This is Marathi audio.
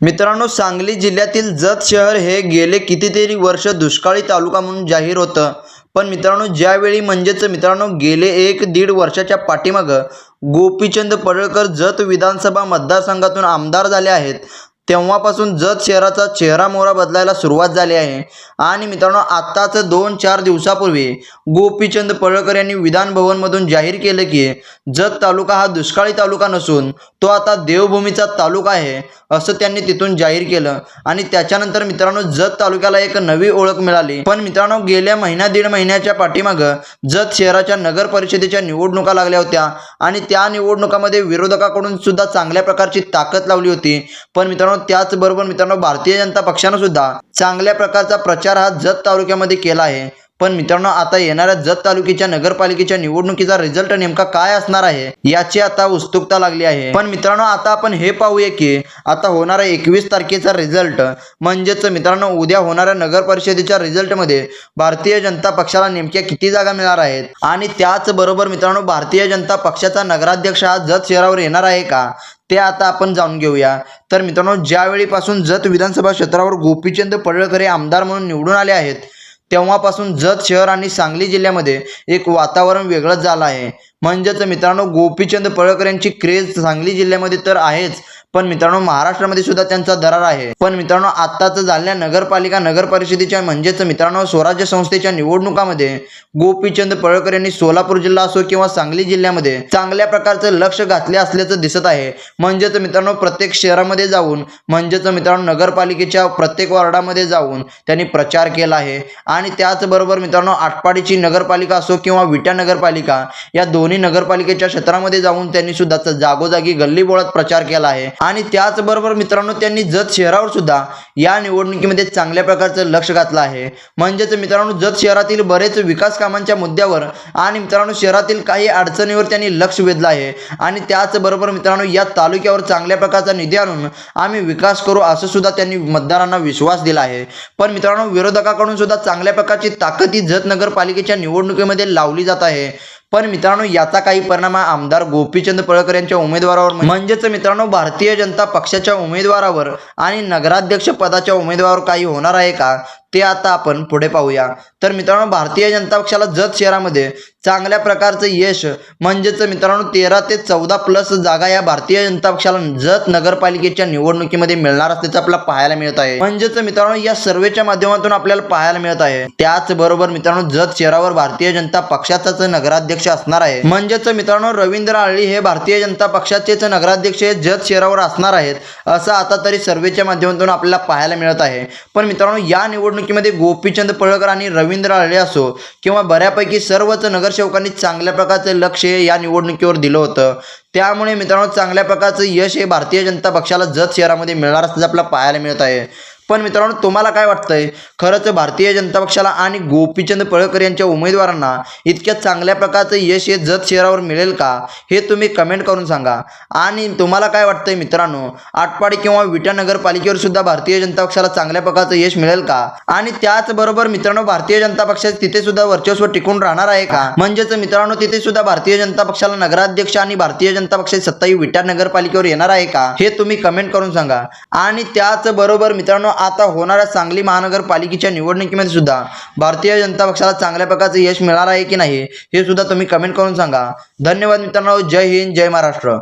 मित्रांनो सांगली जिल्ह्यातील जत शहर हे गेले कितीतरी वर्ष दुष्काळी तालुका म्हणून जाहीर होतं. पण मित्रांनो ज्यावेळी म्हणजेच मित्रांनो गेले एक दीड वर्षाच्या पाठीमागं गोपीचंद पडळकर जत विधानसभा मतदारसंघातून आमदार झाले आहेत. तेव्हापासून जत शहराचा चेहरा मोहरा बदलायला सुरुवात झाली आहे. आणि मित्रांनो आत्ताच दोन चार दिवसापूर्वी गोपीचंद पळकर यांनी विधान भवनमधून जाहीर केलं की जत तालुका हा दुष्काळी तालुका नसून तो आता देवभूमीचा तालुका आहे असं त्यांनी तिथून जाहीर केलं. आणि त्याच्यानंतर मित्रांनो जत तालुक्याला एक नवी ओळख मिळाली. पण मित्रांनो गेल्या महिन्या दीड महिन्याच्या पाठीमागं जत शहराच्या नगर परिषदेच्या निवडणुका लागल्या होत्या. आणि त्या निवडणुकामध्ये विरोधकाकडून सुद्धा चांगल्या प्रकारची ताकद लावली होती. पण मित्रांनो त्याचबरोबर मित्रांनो भारतीय जनता पक्षानं सुद्धा चांगल्या प्रकारचा प्रचार हा जत तालुक्यामध्ये केला आहे. पण मित्रांनो आता येणाऱ्या जत तालुक्याच्या नगरपालिकेच्या निवडणुकीचा रिझल्ट नेमका काय असणार आहे याची आता उत्सुकता लागली आहे. पण मित्रांनो आता आपण हे पाहूया की आता होणारा एकवीस तारखेचा रिझल्ट म्हणजेच मित्रांनो उद्या होणाऱ्या नगर परिषदेच्या रिझल्टमध्ये भारतीय जनता पक्षाला नेमक्या किती जागा मिळणार आहेत? आणि त्याचबरोबर मित्रांनो भारतीय जनता पक्षाचा नगराध्यक्ष हा जत शहरावर येणार आहे का? ते आता आपण जाणून घेऊया. तर मित्रांनो ज्यावेळीपासून जत विधानसभा क्षेत्रावर गोपीचंद पडळकर हे आमदार म्हणून निवडून आले आहेत तेव्हापासून जत शहर आणि सांगली जिल्ह्यामध्ये एक वातावरण वेगळंच झालं आहे. म्हणजेच मित्रांनो गोपीचंद पळकर यांची क्रेज सांगली जिल्ह्यामध्ये तर आहेच. पण मित्रांनो महाराष्ट्रामध्ये सुद्धा त्यांचा दरार आहे. पण मित्रांनो आत्ताच झालेल्या नगरपालिका नगर परिषदेच्या म्हणजेच मित्रांनो स्वराज्य संस्थेच्या निवडणुकामध्ये गोपीचंद पळकर यांनी सोलापूर जिल्हा असो किंवा सांगली जिल्ह्यामध्ये चांगल्या प्रकारचं लक्ष घातले असल्याचं दिसत आहे. म्हणजेच मित्रांनो प्रत्येक शहरामध्ये जाऊन म्हणजेच मित्रांनो नगरपालिकेच्या प्रत्येक वॉर्डामध्ये जाऊन त्यांनी प्रचार केला आहे. आणि त्याचबरोबर मित्रांनो आटपाडीची नगरपालिका असो किंवा विटा नगरपालिका या दोन्ही नगरपालिकेच्या क्षेत्रामध्ये जाऊन त्यांनी सुद्धा जागोजागी गल्लीबोळात प्रचार केला आहे. आणि त्याचबरोबर मित्रांनो त्यांनी जत शहरावर सुद्धा या निवडणुकीमध्ये चांगल्या प्रकारचं लक्ष घातलं आहे. म्हणजेच मित्रांनो जत शहरातील बरेच विकास कामांच्या मुद्द्यावर आणि मित्रांनो शहरातील काही अडचणीवर त्यांनी लक्ष वेधलं आहे. आणि त्याचबरोबर मित्रांनो या तालुक्यावर चांगल्या प्रकारचा निधी आणून आम्ही विकास करू असं सुद्धा त्यांनी मतदारांना विश्वास दिला आहे. पण मित्रांनो विरोधकाकडून सुद्धा चांगल्या प्रकारची ताकद ही जत नगरपालिकेच्या निवडणुकीमध्ये लावली जात आहे. पण मित्रांनो याचा काही परिणाम हा आमदार गोपीचंद पळकर यांच्या उमेदवारावर म्हणजे- म्हणजेच मित्रांनो भारतीय जनता पक्षाच्या उमेदवारावर आणि नगराध्यक्ष पदाच्या उमेदवारावर काही होणार आहे का? ते आता आपण पुढे पाहूया. तर मित्रांनो भारतीय जनता पक्षाला जत शहरामध्ये चांगल्या प्रकारचं यश म्हणजेच मित्रांनो तेरा ते चौदा प्लस जागा या भारतीय जनता पक्षाला जत नगरपालिकेच्या निवडणुकीमध्ये मिळणार असल्याचं आपल्याला पाहायला मिळत आहे. म्हणजेच मित्रांनो या सर्वेच्या माध्यमातून आपल्याला पाहायला मिळत आहे. त्याचबरोबर मित्रांनो जत शहरावर भारतीय जनता पक्षाचाच नगराध्यक्ष असणार आहे. म्हणजेच मित्रांनो रवींद्र आळी हे भारतीय जनता पक्षाचेच नगराध्यक्ष हे जत शहरावर असणार आहेत असं आता तरी सर्वेच्या माध्यमातून आपल्याला पाहायला मिळत आहे. पण मित्रांनो या निवडणूक निवडणुकीमध्ये गोपीचंद पळकर आणि रवींद्र आळे असो किंवा बऱ्यापैकी सर्वच नगरसेवकांनी चांगल्या प्रकारचं लक्ष या निवडणुकीवर दिलं होतं. त्यामुळे मित्रांनो चांगल्या प्रकारचं यश हे भारतीय जनता पक्षाला जत शहरामध्ये मिळणार असल्याचं आपल्याला पाहायला मिळत आहे. पण मित्रांनो तुम्हाला काय वाटतंय? खरंच भारतीय जनता पक्षाला आणि गोपीचंद पळकर यांच्या उमेदवारांना इतक्या चांगल्या प्रकारचं यश हे जत शहरावर मिळेल का? हे तुम्ही कमेंट करून सांगा. आणि तुम्हाला काय वाटतंय मित्रांनो? आटपाडी किंवा विटा नगरपालिकेवर सुद्धा भारतीय जनता पक्षाला चांगल्या प्रकारचं यश मिळेल का? आणि त्याचबरोबर मित्रांनो भारतीय जनता पक्षाचे तिथे सुद्धा वर्चस्व टिकून राहणार आहे का? म्हणजेच मित्रांनो तिथे सुद्धा भारतीय जनता पक्षाला नगराध्यक्ष आणि भारतीय जनता पक्षाची सत्ताही विटा नगरपालिकेवर येणार आहे का? हे तुम्ही कमेंट करून सांगा. आणि त्याचबरोबर मित्रांनो आता होणाऱ्या सांगली महानगरपालिकेच्या निवडणुकीमध्ये सुद्धा भारतीय जनता पक्षाला चांगल्या प्रकारचं यश मिळणार आहे की नाही हे सुद्धा तुम्ही कमेंट करून सांगा. धन्यवाद मित्रांनो. जय हिंद जय महाराष्ट्र.